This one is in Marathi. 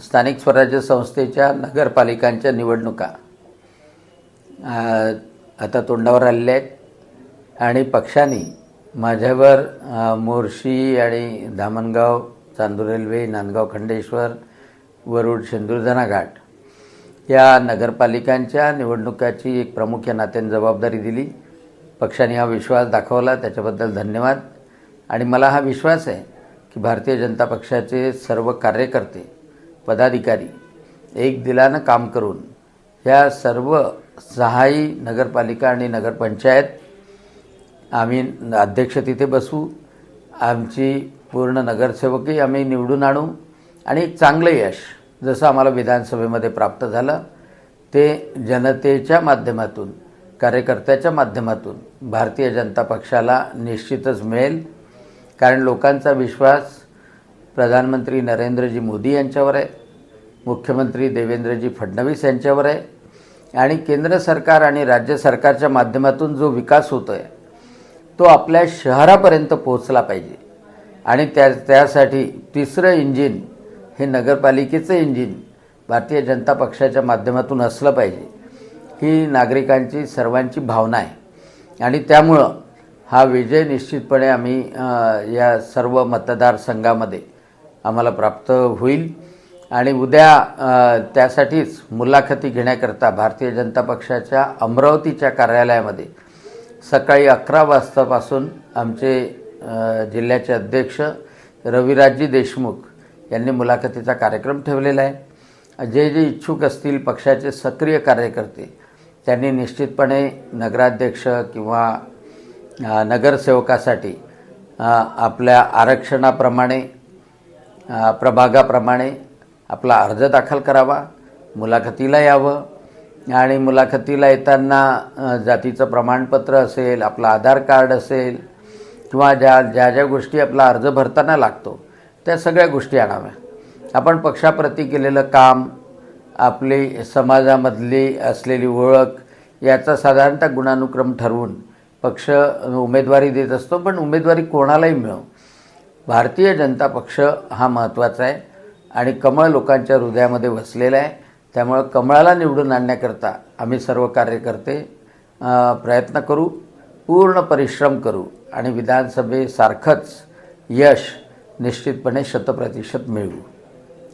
स्थानिक स्वराज्य संस्थेच्या नगरपालिकांच्या निवडणुका. आता तोंडावर आलेल्या आहेत. आणि पक्षाने माझ्यावर मोर्शी आणि धामणगाव चांदूर रेल्वे नांदगाव खंडेश्वर वरुड शेंदुरधना घाट या नगरपालिकांच्या निवडणुकाची एक प्रमुख या नात्याने जबाबदारी दिली. पक्षाने हा विश्वास दाखवला. त्याच्याबद्दल धन्यवाद. आणि मला हा विश्वास आहे की भारतीय जनता पक्षाचे सर्व कार्यकर्ते पदाधिकारी एक दिलानं काम करून ह्या सर्व सहाही नगरपालिका आणि नगरपंचायत आम्ही अध्यक्ष तिथे बसू आमची पूर्ण नगरसेवकही आम्ही निवडून आणू आणि चांगलं यश जसं आम्हाला विधानसभेमध्ये प्राप्त झालं ते जनतेच्या माध्यमातून कार्यकर्त्याच्या माध्यमातून भारतीय जनता पक्षाला निश्चितच मिळेल. कारण लोकांचा विश्वास प्रधानमंत्री नरेंद्रजी मोदी यांच्यावर आहे मुख्यमंत्री देवेंद्रजी फडणवीस यांच्यावर आहे आणि केंद्र सरकार आणि राज्य सरकारच्या माध्यमातून जो विकास होतो आहे तो आपल्या शहरापर्यंत पोहोचला पाहिजे. आणि त्या त्यासाठी तिसरं इंजिन हे नगरपालिकेचं इंजिन भारतीय जनता पक्षाच्या माध्यमातून असलं पाहिजे ही नागरिकांची सर्वांची भावना आहे. आणि त्यामुळं हा विजय निश्चितपणे आम्ही या सर्व मतदारसंघामध्ये आम्हाला प्राप्त होईल. आणि उद्या त्यासाठीच मुलाखती घेण्याकरता भारतीय जनता पक्षाच्या अमरावतीच्या कार्यालयामध्ये सकाळी अकरा वाजतापासून आमचे जिल्ह्याचे अध्यक्ष रविराजजी देशमुख यांनी मुलाखतीचा कार्यक्रम ठेवलेला आहे. जे जे इच्छुक असतील पक्षाचे सक्रिय कार्यकर्ते त्यांनी निश्चितपणे नगराध्यक्ष किंवा नगरसेवकासाठी आपल्या आरक्षणाप्रमाणे प्रभागाप्रमाणे आपला अर्ज दाखल करावा मुलाखतीला यावं आणि मुलाखतीला येताना जातीचं प्रमाणपत्र असेल आपलं आधार कार्ड असेल किंवा ज्या ज्या ज्या गोष्टी आपला अर्ज भरताना लागतो त्या सगळ्या गोष्टी आणाव्या. आपण पक्षाप्रती केलेलं काम आपली समाजामधली असलेली ओळख याचा साधारणतः गुणानुक्रम ठरवून पक्ष उमेदवारी देत असतो पण उमेदवारी कोणालाही मिळो. भारतीय जनता पक्ष हा महत्त्वाचा आहे आणि कमळ लोकांच्या हृदयामध्ये वसलेला आहे. त्यामुळं कमळाला निवडून आणण्याकरता आम्ही सर्व कार्यकर्ते प्रयत्न करू पूर्ण परिश्रम करू आणि विधानसभेसारखंच यश निश्चितपणे शतप्रतिशत मिळवू.